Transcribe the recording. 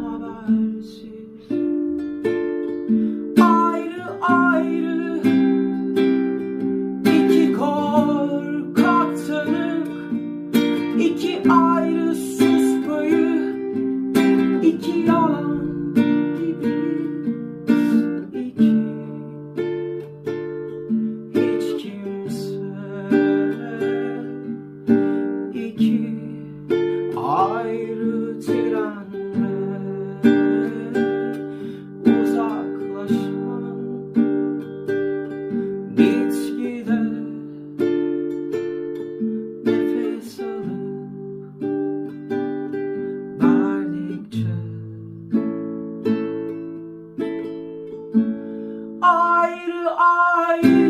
habersiz. Ayrı ayrı iki korkak iki ayrı sus iki yalan gibi iki. Hiç kimse iki ayrı later I